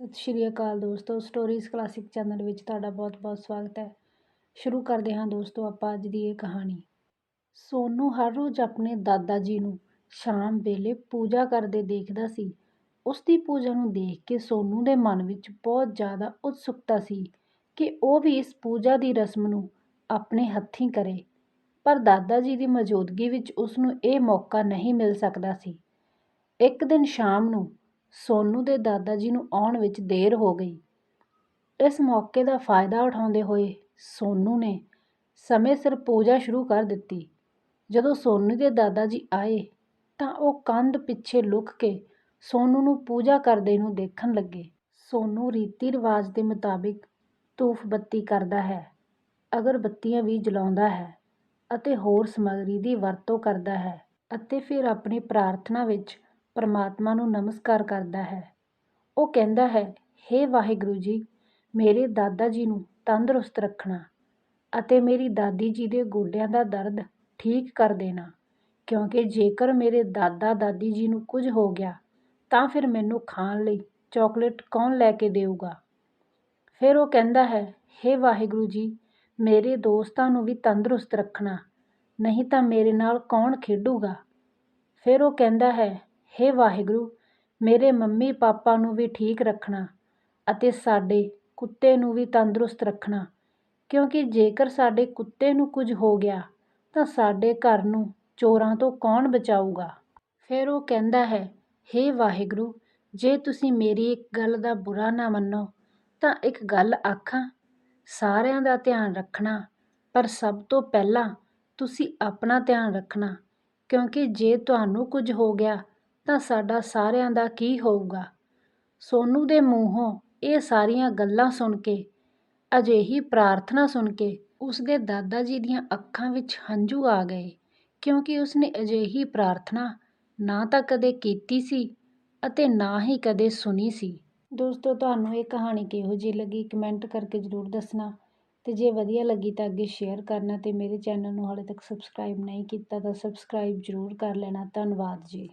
ਸਤਿ ਸ਼੍ਰੀ ਅਕਾਲ ਦੋਸਤੋ। Stories classic channel ਵਿੱਚ ਤੁਹਾਡਾ ਬਹੁਤ-ਬਹੁਤ ਸਵਾਗਤ ਹੈ। ਸ਼ੁਰੂ ਕਰਦੇ ਹਾਂ ਦੋਸਤੋ ਆਪਾਂ ਅੱਜ ਦੀ ਇਹ ਕਹਾਣੀ। ਸੋਨੂ ਹਰ ਰੋਜ਼ ਆਪਣੇ ਦਾਦਾ ਜੀ ਨੂੰ ਸ਼ਾਮ ਵੇਲੇ ਪੂਜਾ ਕਰਦੇ ਦੇਖਦਾ ਸੀ। ਉਸ ਦੀ ਪੂਜਾ ਨੂੰ ਦੇਖ ਕੇ ਸੋਨੂ ਦੇ ਮਨ ਵਿੱਚ ਬਹੁਤ ਜ਼ਿਆਦਾ ਉਤਸੁਕਤਾ ਸੀ ਕਿ ਉਹ ਵੀ ਇਸ ਪੂਜਾ ਦੀ ਰਸਮ ਨੂੰ ਆਪਣੇ ਹੱਥੀਂ ਕਰੇ। ਪਰ ਦਾਦਾ ਜੀ ਦੀ ਮੌਜੂਦਗੀ ਵਿੱਚ ਉਸ ਨੂੰ ਇਹ ਮੌਕਾ ਨਹੀਂ ਮਿਲ ਸਕਦਾ ਸੀ। ਇੱਕ ਦਿਨ ਸ਼ਾਮ ਨੂੰ ਸੋਨੂੰ ਦੇ ਦਾਦਾ ਜੀ ਨੂੰ ਆਉਣ ਵਿੱਚ ਦੇਰ ਹੋ ਗਈ। ਇਸ ਮੌਕੇ ਦਾ ਫਾਇਦਾ ਉਠਾਉਂਦੇ ਹੋਏ ਸੋਨੂ ਨੇ ਸਮੇਂ ਸਿਰ ਪੂਜਾ ਸ਼ੁਰੂ ਕਰ ਦਿੱਤੀ। ਜਦੋਂ ਸੋਨੂ ਦੇ ਦਾਦਾ ਜੀ ਆਏ ਤਾਂ ਉਹ ਕੰਧ ਪਿੱਛੇ ਲੁਕ ਕੇ ਸੋਨੂ ਨੂੰ ਪੂਜਾ ਕਰਦੇ ਨੂੰ ਦੇਖਣ ਲੱਗੇ। ਸੋਨੂ ਰੀਤੀ ਰਿਵਾਜ ਦੇ ਮੁਤਾਬਿਕ ਧੂਫ ਬੱਤੀ ਕਰਦਾ ਹੈ, ਅਗਰਬੱਤੀਆਂ ਵੀ ਜਲਾਉਂਦਾ ਹੈ ਅਤੇ ਹੋਰ ਸਮੱਗਰੀ ਦੀ ਵਰਤੋਂ ਕਰਦਾ ਹੈ ਅਤੇ ਫਿਰ ਆਪਣੀ ਪ੍ਰਾਰਥਨਾ ਵਿੱਚ ਪਰਮਾਤਮਾ ਨੂੰ ਨਮਸਕਾਰ ਕਰਦਾ ਹੈ। ਉਹ ਕਹਿੰਦਾ ਹੈ, ਹੇ ਵਾਹਿਗੁਰੂ ਜੀ, ਮੇਰੇ ਦਾਦਾ ਜੀ ਨੂੰ ਤੰਦਰੁਸਤ ਰੱਖਣਾ ਅਤੇ ਮੇਰੀ ਦਾਦੀ ਜੀ ਦੇ ਗੋਡਿਆਂ ਦਾ ਦਰਦ ਠੀਕ ਕਰ ਦੇਣਾ, ਕਿਉਂਕਿ ਜੇਕਰ ਮੇਰੇ ਦਾਦਾ ਦਾਦੀ ਜੀ ਨੂੰ ਕੁਝ ਹੋ ਗਿਆ, ਤਾਂ ਫਿਰ ਮੈਨੂੰ ਖਾਣ ਲਈ ਚਾਕਲੇਟ ਕੌਣ ਲੈ ਕੇ ਦੇਊਗਾ? ਫਿਰ ਉਹ ਕਹਿੰਦਾ ਹੈ, ਹੇ ਵਾਹਿਗੁਰੂ ਜੀ, ਮੇਰੇ ਦੋਸਤਾਂ ਨੂੰ ਵੀ ਤੰਦਰੁਸਤ ਰੱਖਣਾ, ਨਹੀਂ ਤਾਂ ਮੇਰੇ ਨਾਲ ਕੌਣ ਖੇਡੂਗਾ? ਫਿਰ ਉਹ ਕਹਿੰਦਾ ਹੈ ਹੇ ਵਾਹਿਗੁਰੂ, ਮੇਰੇ ਮੰਮੀ ਪਾਪਾ ਨੂੰ ਵੀ ਠੀਕ ਰੱਖਣਾ ਅਤੇ ਸਾਡੇ ਕੁੱਤੇ ਨੂੰ ਵੀ ਤੰਦਰੁਸਤ ਰੱਖਣਾ। ਕਿਉਂਕਿ ਜੇਕਰ ਸਾਡੇ ਕੁੱਤੇ ਨੂੰ ਕੁਝ ਹੋ ਗਿਆ, ਤਾਂ ਸਾਡੇ ਘਰ ਨੂੰ ਚੋਰਾਂ ਤੋਂ ਕੌਣ ਬਚਾਊਗਾ? ਫਿਰ ਉਹ ਕਹਿੰਦਾ ਹੈ, ਹੇ ਵਾਹਿਗੁਰੂ, ਜੇ ਤੁਸੀਂ ਮੇਰੀ ਇੱਕ ਗੱਲ ਦਾ ਬੁਰਾ ਨਾ ਮੰਨੋ, ਤਾਂ ਇੱਕ ਗੱਲ ਆਖਾਂ, ਸਾਰਿਆਂ ਦਾ ਧਿਆਨ ਰੱਖਣਾ। ਪਰ ਸਭ ਤੋਂ ਪਹਿਲਾਂ ਤੁਸੀਂ ਆਪਣਾ ਧਿਆਨ ਰੱਖਣਾ, ਕਿਉਂਕਿ ਜੇ ਤੁਹਾਨੂੰ ਕੁਝ ਹੋ ਗਿਆ ਤਾਂ ਸਾਡਾ ਸਾਰਿਆਂ ਦਾ ਕੀ ਹੋਊਗਾ? ਸੋਨੂੰ ਦੇ ਮੂੰਹੋਂ ਇਹ ਸਾਰੀਆਂ ਗੱਲਾਂ ਸੁਣ ਕੇ, ਅਜਿਹੀ ਪ੍ਰਾਰਥਨਾ ਸੁਣ ਕੇ ਉਸ ਦੇ ਦਾਦਾ ਜੀ ਦੀਆਂ ਅੱਖਾਂ ਵਿੱਚ ਹੰਝੂ ਆ ਗਏ, ਕਿਉਂਕਿ ਉਸਨੇ ਅਜਿਹੀ ਪ੍ਰਾਰਥਨਾ ਨਾ ਤਾਂ ਕਦੇ ਕੀਤੀ ਸੀ ਅਤੇ ਨਾ ਹੀ ਕਦੇ ਸੁਣੀ ਸੀ। ਦੋਸਤੋ, ਤੁਹਾਨੂੰ ਇਹ ਕਹਾਣੀ ਕਿਹੋ ਜਿਹੀ ਲੱਗੀ? ਕਮੈਂਟ ਕਰਕੇ ਜ਼ਰੂਰ ਦੱਸਣਾ ਤੇ ਜੇ ਵਧੀਆ ਲੱਗੀ ਤਾਂ ਅੱਗੇ ਸ਼ੇਅਰ ਕਰਨਾ ਤੇ ਮੇਰੇ ਚੈਨਲ ਨੂੰ ਹਾਲੇ ਤੱਕ ਸਬਸਕ੍ਰਾਈਬ ਨਹੀਂ ਕੀਤਾ ਤਾਂ ਸਬਸਕ੍ਰਾਈਬ ਜ਼ਰੂਰ ਕਰ ਲੈਣਾ। ਧੰਨਵਾਦ ਜੀ।